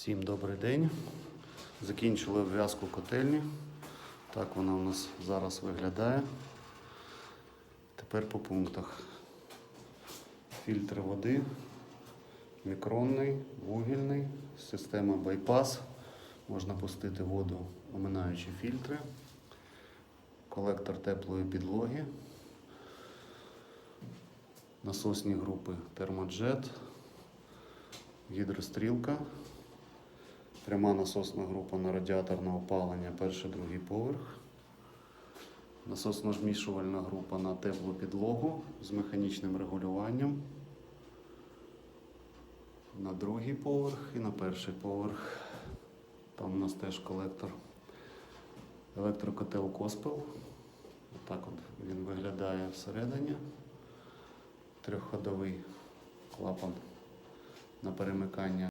Всім добрий день. Закінчили обв'язку котельні. Так вона у нас зараз виглядає. Тепер по пунктах. Фільтр води, мікронний, вугільний, система байпас. Можна пустити воду, оминаючи фільтри, колектор теплої підлоги, насосні групи термоджет, гідрострілка, пряма насосна група на радіаторне опалення, перший, другий поверх. Насосно-змішувальна група на теплу підлогу з механічним регулюванням. На другий поверх і на перший поверх. Там у нас теж колектор. Електрокотел Коспел. Отак от він виглядає всередині. Трьохходовий клапан на перемикання